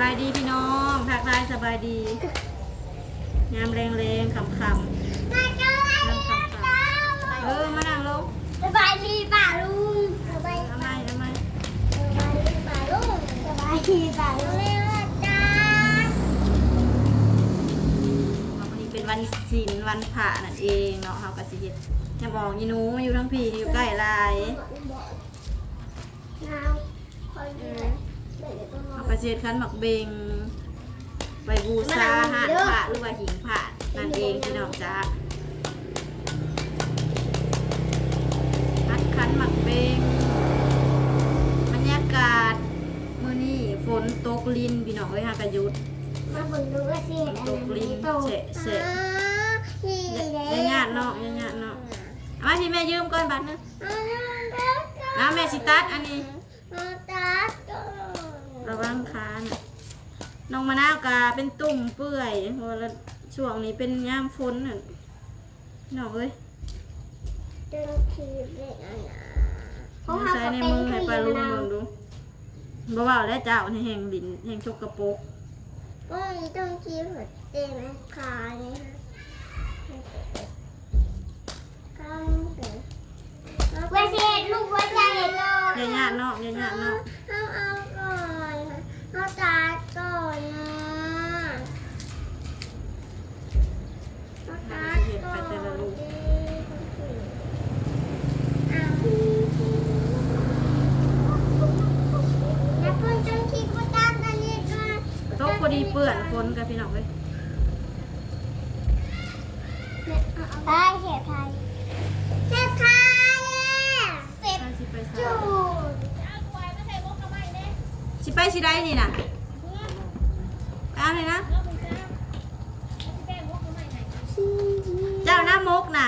บายดีพี่น้องทักทายสบายดี งามแรงแรงๆขำๆนั่งขำๆเออ มานั่งลงสบายดีป่าลุงสบายทำไมทำไมสบายดีป่าลุงสบายดีป่าลุงเรียกว่าจ้าวันนี้เป็นวันศีลวันพระนั่นเองเนาะเฮากะสิเฮ็ดอย่าบอกยีหนูมาอยู่ทั้งพี่อยู่ใกล้หลายน้ำคอยดู เดี๋ยวต้องเฮากะสิเฮ็ดคันหมักเบงไว้บูชาหาดพระหรือว่าหิงพระนั่นเองพี่น้องจ้าคัดคันหมักเบงบรรยากาศมื้อนี้ฝนตกลินพี่น้องเอ้ยฮากะหยุดมาเบิ่งดูว่าสิเห็นอะไรไหมโตนี่อย่าญาติเนาะอย่าญาติเนาะเอามาพี่แม่ยืมก่อนบัตรนึงเอาแม่สิตัดอันนี้มาตัด ก่อนระวังขาน่ะน้องมะนาวกาเป็นตุ่มเปื่อยเพราะว่าช่วงนี้เป็นย่ามฝนน่ะน้องเอ้ยดึงคีบเลยนะนะเพเอาราะเขาใส่ก็ในเป็นมือคให้ลีปลาลุงนะเบิ่งดูบ่เว้าแล้วเจ้าในแห่งดินแห่งชกกระปรกก็มีต้องคีบหัวเต็มขาเนี่ยข้างเต๋ อเวสีลูกว่าใจเลยอย่าญาติเนาะอย่าญาติเนาะเอาเอาก่อนเอาตัดก่อนนะเอาตัดก่อนแล้วคุณจงคิดว่าตัดอันนี้ก่อนตกพอดีเปื้อนฝนกับพี่น้องเอ้ย ได้เห็บไทยเห็บไทยเห็บ ไปสิไป จู ซะ สิไปสิได้นี่น่ะไปเอาเลยนะ เจ้าหน้ามกน่ะ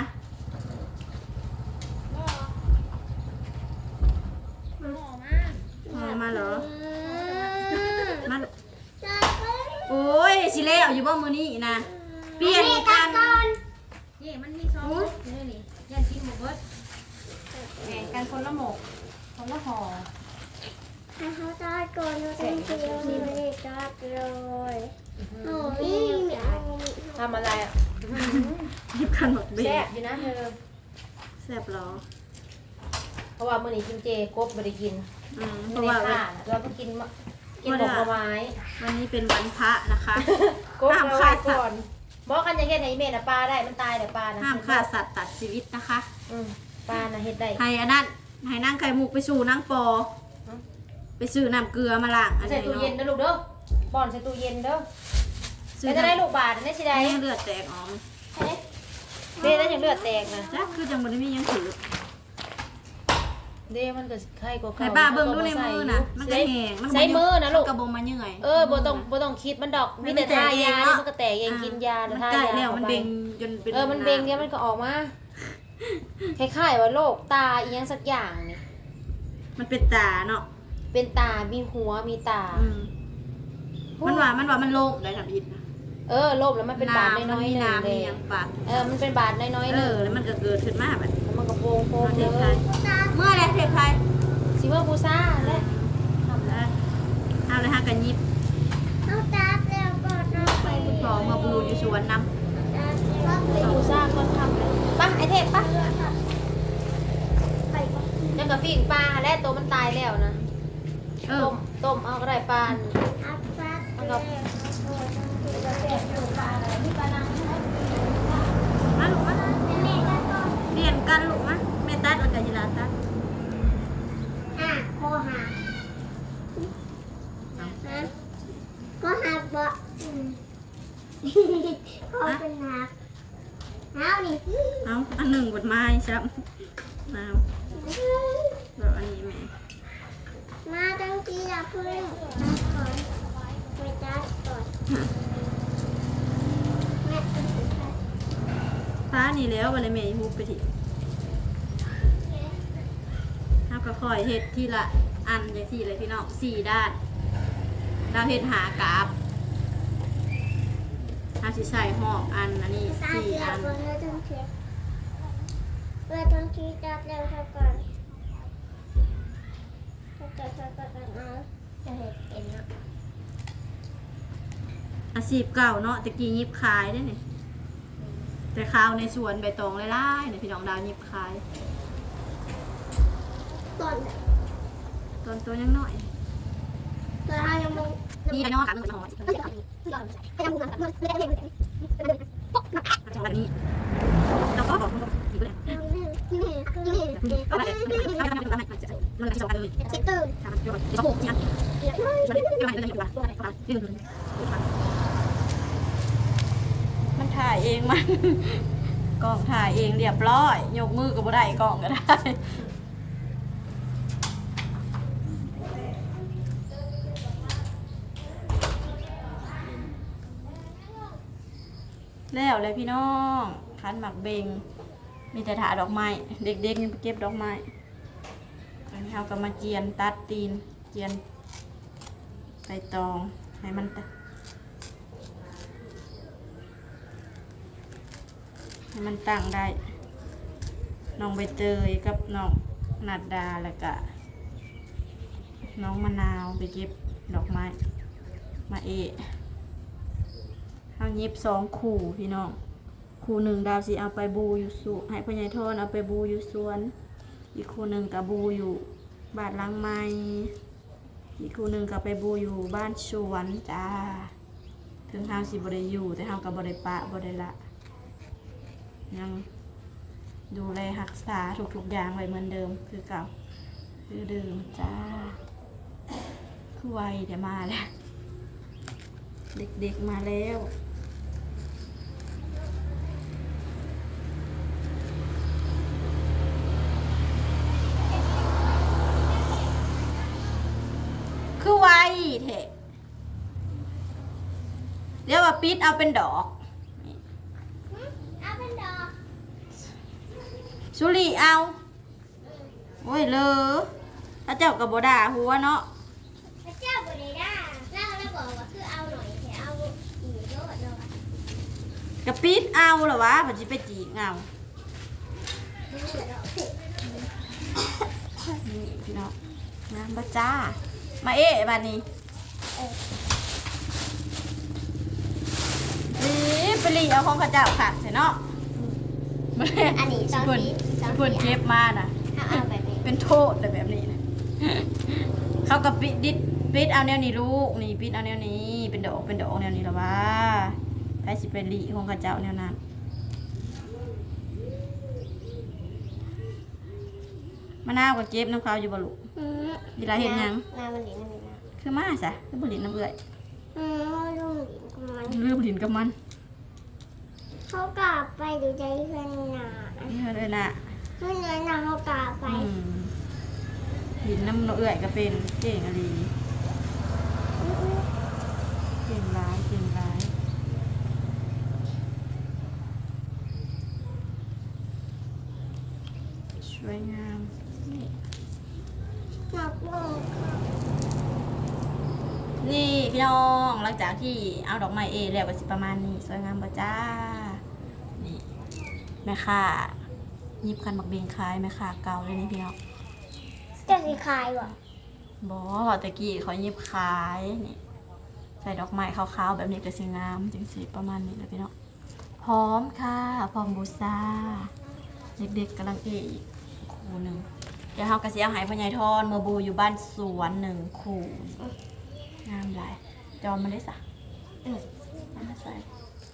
เอามาเหรอ มาโอ้ยสิเล่เอาอยู่บ่มือนี้นะเปลี่ยนกันนี่มันมีซองนี่นี่ยันกินหมดเบิดแบ่งกันคนละหมกคนละห่อให้ เขาตัดก่อนเราต้องเคี้ยวไม่ได้ตัดเลยโอ้ยไม่เอาทำอะไรอะหยิบกันหมดเบแซ่ะบอยู่นะเธอแซ่บเหรอเพราะว่ามื้อนี้กินเจกบไม่ได้กินอืมเพไม่ราะได้ว่า ฆ่าน่ะเราก็กินมะกินหมกหน่อไม้วันนี้เป็นวันพระนะคะ กบห้ามเราฆ่าไว้สัก่ตอนว์บอกกันจะเฮ็ดให้แม่น่ะปลาได้มันตายแต่ปลานะห้ามฆ่าสัตว์ตัดชีวิตนะคะอืมปลาน่ะเฮ็ดได้ ให้อันนั้นให้นั่งไข่มุกไปสู่นั่งปออืม ไปซื้อน้ำเกลือมาล้างอันใส่นี้ตู้เย็นเนาะเด้อลูกเด้อบ่อนใส่ตู้เย็นเด้อซื้อแล้วจะได้น้ำลูกบาทได้สิได้ให้เลือดแตกออกเด้ได้จังเลือดแตกนะจ้ะคือจังบ่ได้มีหยังถือเด้มันก็ไข้กว่าให้ป้าเบิ่งดูในมือน่ะมันก็แห้งมันบ่ใช้มือนะลูกกระบมมาเหนื่อยเออบ่ต้องบ่ต้องคิดมันดอก มีแต่ทายาเนี่ยมันก็แตกเองกินยามันทาใกล้ยาแล้วข้ามันไปเบ่งจนเป็นเออ มันเบ่งเนี่ยมันก็ออกมา คล้ายๆว่าโรคตาอีหยังสักอย่างนี่ มันเป็นตาเนาะ เป็นตา มีหัว มีตา อืมมันว่ามันว่ามันโล่งได้ทำอิฐนะเออโรคแล้วมันเป็นบาดน้อยๆหมีนึ่งน้ำเลมียหยังปากเออ มันเป็นบาดน้อยๆหเอนึ่งอแล้วมันก็เกิดขึ้นมาแบบแล้วมันก็โป่งโป่งเทเลพไทยยเมื่อไรเทพไทยซิเวอร์บูซ่าและเอาเลยฮะกันยิบเอาตัดแล้วก่อนนะไปคุณพ่อมาบูอยู่สวนน้ตัดแล้วซิเวอร์บูซ่าก็ทำเลยปะไอเทพปะไปก่อนจังกับปิ้งปลาและตัวมันตายแล้วนะำ เออต้มต้มเอาก็ได้ปลาเอาตัดแล้วมาลูกมาแม่ตัดก่อนเรียนกันลูกมาแม่ตัดแล้วกันยีราตัดอะคอหักฮะคอหักบ่อืมคอเป็นหักเอานี่เอาอันหนึ่งบทไม้ครับเอาแบบอันนี้แม่ มาตั้งทีละเพื่อนตัดก่อนไปตัดก่อนแม่ตัดก่อน ฟ้านี่แล้ววันเลยแม่ฮุบไปทีเอาก็คอยเฮ็ดทีละอันอย่างสี่เลยพี่น้องสี่ด้าน เราเฮ็ดหากราบอาสิใส่หอบอันอันนี้สี่อันแล้วต้องเช็ดเพื่อต้องทีตัดเร็วเท่าก่อนถ้าเกิดถ้าเกิดเอา จะเห็นเป็นเนาะอาชีพเก่าเนาะตะกี้ยิบขายได้เนี่ยแต่ข้าวในสวนใบตองไล่ๆเนี่ยพี่น้องดาวยิบขายตอนตอนตัวยังน้อยตอนเรายังมองนี่ไอ้น้องขามันหอยก็ยังมองแบบมันเล่นเล่นเล่นปกนะจังหวัดนี้เราก็บอกคุณอีกเลยนี่นี่นี่ก็ไปเลยมันจะมันจะมันจะสองกันเลยเซตเตอร์ทำจะจะโผล่ที่นั่น มันถ่ายเองมันกล้องถ่ายเองเรียบร้อย ยกมือกับบ่ได้กล้องก็ได้แล้วเลยพี่น้องคันหมักเบง มีแต่ถาดอกไม้ เด็กๆยังไปเก็บดอกไม้อันนี้เราก็มาเจียนตัดตีน เจียน ใบตองให้มันให้มันตั้งได้น้องใบเตยกับน้องนัดดาแล้วก็น้องมะนาวไปเก็บดอกไม้มาเอะเอาเย็บสองคู่พี่น้องคู่หนึ่งดาวสิเอาไปบูอยู่สุให้พ่อใหญ่ทอนเอาไปบูอยู่สวน อีกคู่หนึ่งกับบูอยู่บานหลังไม้ อีกคู่หนึ่งกับไปบูอยู่บ้านชวนจ้า ถึงเฮาสิบ่ได้อยู่ แต่เฮาก็บ่ได้ปะบ่ได้ละ ยังดูแลรักษาทุกๆอย่างไว้เหมือนเดิมคือเก่า คือเดิมจ้าคือไวเดี๋ยวมาแล้ว เด็กๆมาแล้ว คือ ไวเถะเรียกว่าปิดเอาเป็นดอก เอาเป็นดอกสุรีเอาโอ้ยเลอถ้าเจ้ากับบดาหัวเนาะพระเจ้าบริดาเล่าแล้วบอกว่าคือเอาหน่อยแต่เอาอีกเยอะเลยกระปิดเอาเหรอวะผัดจิไปจีกเอาดูเหมือนเรานี่พี่น้องงามบ่จ้า มาเอ๊ะบานนี้ นี่ไปรีเอาของข้าเจ้าขัดใช่เนาะมันอันนี้สองเพิ่นสีสองเพิ่นสีเก็บมาน่ะ เอาเอาแบบนี้เป็นโทษแต่แบบนี้นะเขาก็ปิดดิดปิดเอาแนวนี้ลูกนี่ปิดเอาแนวนี้ เป็นดอกเป็นดอกแนวนี้แล้วว่าไปสิเป็นลีของข้าเจ้าแนวนั้นมะนาวกับเก็บน้ำเขาอยู่บ่ลูก อืมเวลาเห็นยัง น้ำมันดีน้ำมันดี คือมาซะคือบ่ลินน้ำเอื้อยอืมว่าลุงหลินกับมันลืมลินกับมันเขากลับไปดูใจเพื่อนหนานี่เลยน่ะเพื่อนเนื้อหนาเขากลับไปอืมลินน้ำเอื้อยก็เป็นเก่งอะไรเก่งร้ายเก่งร้ายสวยงามนี่ หนักลง นี่ พี่น้องหลังจากที่เอาดอกไม้เอแล้วก็สิประมาณนี้สวยงามบ่จ้านี่แม่ค่ะหยิบคันบักเบงคายแม่ค่ะเก่าเลยนี่พี่น้องจะสีคายว่ะบอตะกี้เขาหยิบขายนี่ใส่ดอกไม้ขาวๆแบบนี้ก็สิงามจังสิประมาณนี้เลยพี่น้องพร้อมค่ะพร้อมบูชาเด็กๆกำลังเออีกคู่หนึ่งเดี๋ยวเฮากระเสียหายพญายทอนเมื่อบูอยู่บ้านสวนหนึ่งคู่ งามหลายจอมมาได้สะอืม เอามาใส่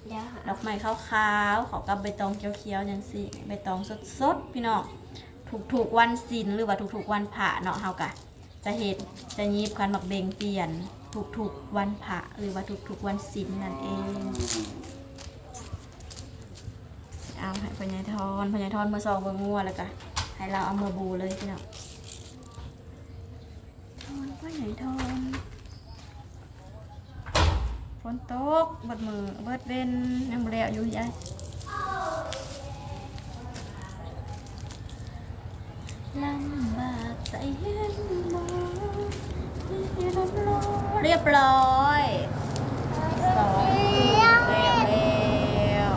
เดี๋ยวหาดอกไม้ขาวๆเขากับใบตองเขียวๆอย่างสิใบตองสดๆพี่น้องถูกๆวันศิลหรือว่าถูกๆวันผ่าเนาะเฮากะ จะเห็ดจะยิบคันหมักเบงเปลี่ยนทุกๆวันพระหรือว่าทุกๆวันศิลนั่นเอง เอาให้พญายทอนพญายทอนมาซองเบงงัวแล้วก็ให้เราเอามาบูเลยพี่น้องทอนพญายทอนฝ นตกเบิดมือเบิดเว้นยังบ่แล้วอยู่ยายลำบากใจเห็นมองเรียบร้อยสองแล้วแล้ว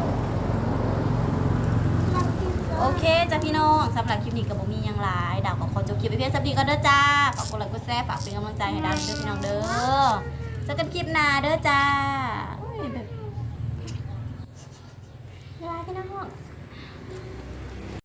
โอเคจ้ะพี่น้องสำหรับคลิปนี้กับผมมีหยังหลายดาวขอขอจบคลิปไปเพียงสักนีก็เด้อจ้าฝากกดไลค์กดแชร์ฝากเป็นกำลังใจให้ดาวเด้อพี่น้องเด้อ เจอกันคลิปหน้าเด้อจ้า